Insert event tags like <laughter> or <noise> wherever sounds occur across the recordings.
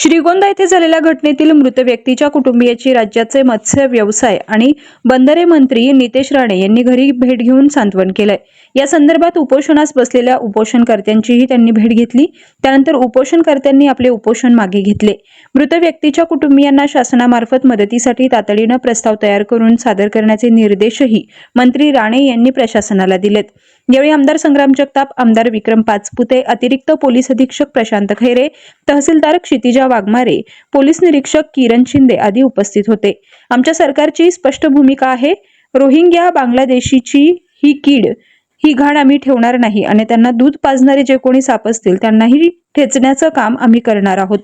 श्रीगोंदा येथे झालेल्या घटनेतील मृत व्यक्तीच्या कुटुंबियाची राज्याचे मत्स्य व्यवसाय आणि बंदरे मंत्री नितेश राणे यांनी घरी भेट घेऊन सांत्वन केलंय. या संदर्भात उपोषणास बसलेल्या उपोषणकर्त्यांचीही त्यांनी भेट घेतली. त्यानंतर उपोषणकर्त्यांनी आपले उपोषण मागे घेतले. मृत व्यक्तीच्या कुटुंबियांना शासनामार्फत मदतीसाठी तातडीनं प्रस्ताव तयार करून सादर करण्याचे निर्देशही मंत्री राणे यांनी प्रशासनाला दिलेत. यावेळी आमदार संग्राम जगताप आमदार विक्रम पाचपुते अतिरिक्त पोलीस अधीक्षक प्रशांत खैरे तहसीलदार क्षितिजा वाघमारे पोलीस निरीक्षक किरण शिंदे आदी उपस्थित होते. आमच्या सरकारची स्पष्ट भूमिका आहे रोहिंग्या बांगलादेशीची ही कीड ही घाण आम्ही ठेवणार नाही आणि त्यांना दूध पाजणारे जे कोणी साप असतील त्यांनाही ठेचण्याचं काम आम्ही करणार आहोत.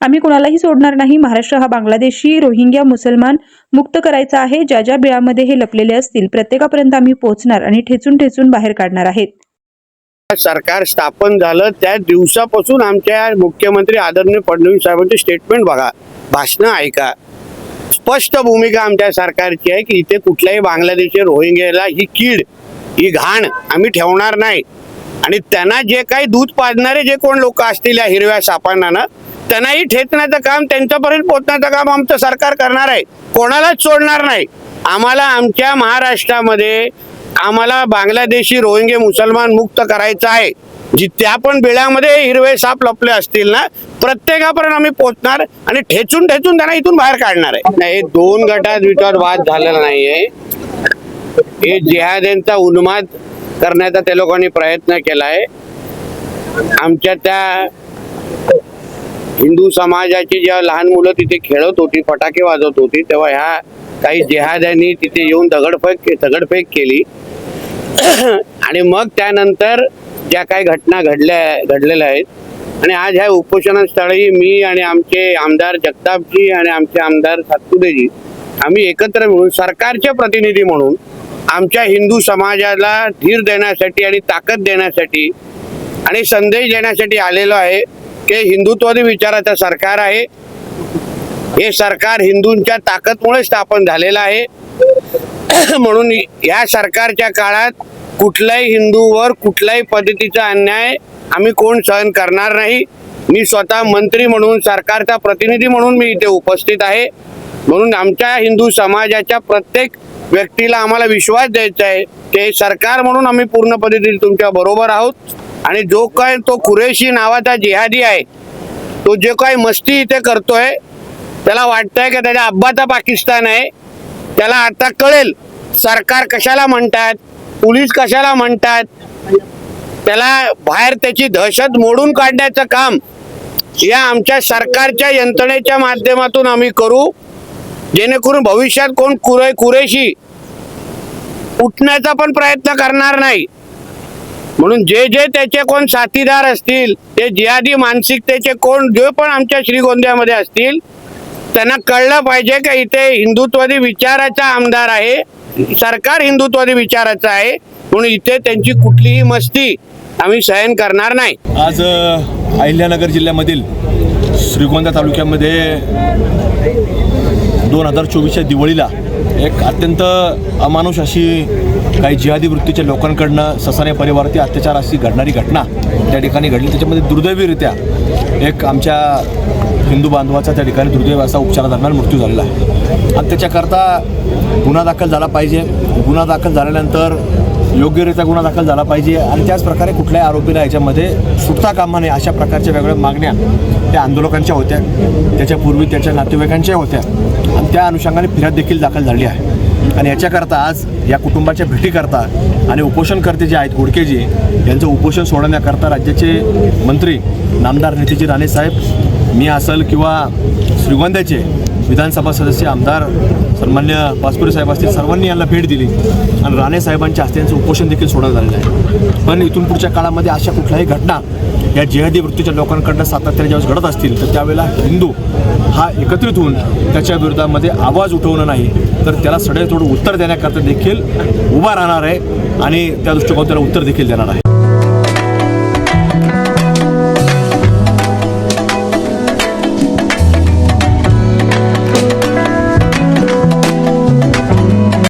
आम्ही कुणालाही सोडणार नाही महाराष्ट्र हा बांगलादेशी रोहिंग्या मुसलमान मुक्त करायचा आहे ज्या ज्या बिळामध्ये हे लपलेले असतील प्रत्येकापर्यंत आम्ही पोहोचणार आणि ठेचून ठेचून बाहेर काढणार आहेत. सरकार स्थापन झालं त्या दिवसापासून आमच्या मुख्यमंत्री आदरणीय फडणवीस साहेबांचे स्टेटमेंट बघा भाषणं ऐका. स्पष्ट भूमिका आमच्या सरकारची आहे की इथे कुठल्याही बांगलादेशी रोहिंग्याला ही कीड ही घाण आम्ही ठेवणार नाही. आणि त्यांना जे काही दूध पाजणारे जे कोण लोक असतील या हिरव्या सापांना ना त्यांनाही ठेचण्याचं काम त्यांच्यापर्यंत पोचण्याचं काम आमचं सरकार करणार आहे. कोणालाच सोडणार नाही. आम्हाला आमच्या महाराष्ट्रामध्ये आम्हाला बांगलादेशी रोहिंगे मुसलमान मुक्त करायचं आहे जी त्या पण बिळामध्ये हिरवे साप लपले असतील ना प्रत्येकापर्यंत आम्ही पोचणार आणि ठेचून ठेचून त्यांना इथून बाहेर काढणार आहे. नाही हे दोन गटात विचार वाद झालेला नाहीये. हे जिहाद्यांचा उन्माद करण्याचा त्या लोकांनी प्रयत्न केलाय. आमच्या त्या हिंदू समाजाची जेव्हा लहान मुलं तिथे खेळत होती फटाके वाजवत होती तेव्हा ह्या काही जिहाद्यांनी तिथे येऊन दगडफेक दगडफेक केली. <clears throat> आणि मग त्यानंतर ज्या काही घटना घडल्या घडलेल्या आहेत आणि आज ह्या उपोषणस्थळी मी आणि आमचे आमदार जगतापजी आणि आमचे आमदार सातपुतेजी आम्ही एकत्र मिळून सरकारचे प्रतिनिधी म्हणून आमच्या हिंदू समाजाला धीर देण्यासाठी आणि ताकद देण्यासाठी आणि संदेश देण्यासाठी आलेलो आहे की हिंदुत्वादी विचाराचं सरकार आहे. हे सरकार हिंदूंच्या ताकदमुळे स्थापन झालेलं आहे. <clears throat> म्हणून या सरकारच्या काळात कुठल्याही हिंदूवर कुठल्याही पद्धतीचा अन्याय आम्ही कोण सहन करणार नाही. मी स्वतः मंत्री म्हणून सरकारचा प्रतिनिधी म्हणून मी इथे उपस्थित आहे. म्हणून आमच्या हिंदू समाजाच्या प्रत्येक व्यक्तीला आम्हाला विश्वास द्यायचा आहे ते सरकार म्हणून आम्ही पूर्ण पद्धतीने तुमच्या बरोबर आहोत. आणि जो काय तो कुरेशी नावाचा जिहादी आहे तो जे काय मस्ती इथे करतोय त्याला वाटतंय का त्याच्या अब्बाचा पाकिस्तान आहे. त्याला आता कळेल सरकार कशाला म्हणतात पोलीस कशाला म्हणतात त्याला बाहेर त्याची दहशत मोडून काढण्याचं काम या आमच्या सरकारच्या यंत्रणेच्या माध्यमातून आम्ही करू. जेणेकरून भविष्यात कोण कुरे कुरेशी उठण्याचा पण प्रयत्न करणार नाही. म्हणून जे जे त्याचे कोण साथीदार असतील ते जिहादी मानसिकतेचे कोण जे पण आमच्या श्रीगोंद्यामध्ये असतील त्यांना कळलं पाहिजे का इथे हिंदुत्वादी विचाराचा आमदार आहे सरकार हिंदुत्वादी विचाराचं आहे म्हणून इथे त्यांची कुठलीही मस्ती आम्ही सहन करणार नाही. आज अहिल्यानगर जिल्ह्यामधील श्रीगोंदा तालुक्यामध्ये दोन हजार चोवीसच्या दिवाळीला एक अत्यंत अमानुष अशी काही जिहादी वृत्तीच्या लोकांकडनं ससाने परिवारावरती अत्याचार अशी घडणारी घटना त्या ठिकाणी घडली. त्याच्यामध्ये दुर्दैवीरित्या एक आमच्या हिंदू बांधवाचा त्या ठिकाणी दुर्दैव असा उपचारादरम्यान मृत्यू झालेला आहे. आणि त्याच्याकरता गुन्हा दाखल झाला पाहिजे. गुन्हा दाखल झाल्यानंतर योग्यरित्या गुन्हा दाखल झाला पाहिजे आणि त्याचप्रकारे कुठल्याही आरोपीला याच्यामध्ये सुटता कामा नये अशा प्रकारच्या वेगवेगळ्या मागण्या त्या आंदोलकांच्या होत्या. त्याच्यापूर्वी त्याच्या नातेवाईकांच्या होत्या. आणि त्या अनुषंगाने फिर्याद देखील दाखल झाली आहे. आणि याच्याकरता आज या कुटुंबाच्या भेटीकरता आणि उपोषणकर्ते जे आहेत घोडकेजी यांचं उपोषण सोडवण्याकरता राज्याचे मंत्री नामदार नितीजी राणे साहेब मी असल किंवा श्रीगोंद्याचे विधानसभा सदस्य आमदार सन्मान्य पासपुरे साहेब असतील सर्वांनी यांना भेट दिली. आणि राणे साहेबांच्या हस्ते यांचं उपोषण देखील सोडण्यात झालेलं आहे. पण इथून पुढच्या काळामध्ये अशा कुठल्याही घटना या जिहादी वृत्तीच्या लोकांकडनं सातत्याने ज्यावेळेस घडत असतील तर त्यावेळेला हिंदू हा एकत्रित होऊन त्याच्या विरोधामध्ये आवाज उठवणं नाही तर त्याला सडेतोड उत्तर देण्याकरता देखील उभा राहणार आहे आणि त्या दृष्टिकोनात त्याला उत्तर देखील देणार आहे.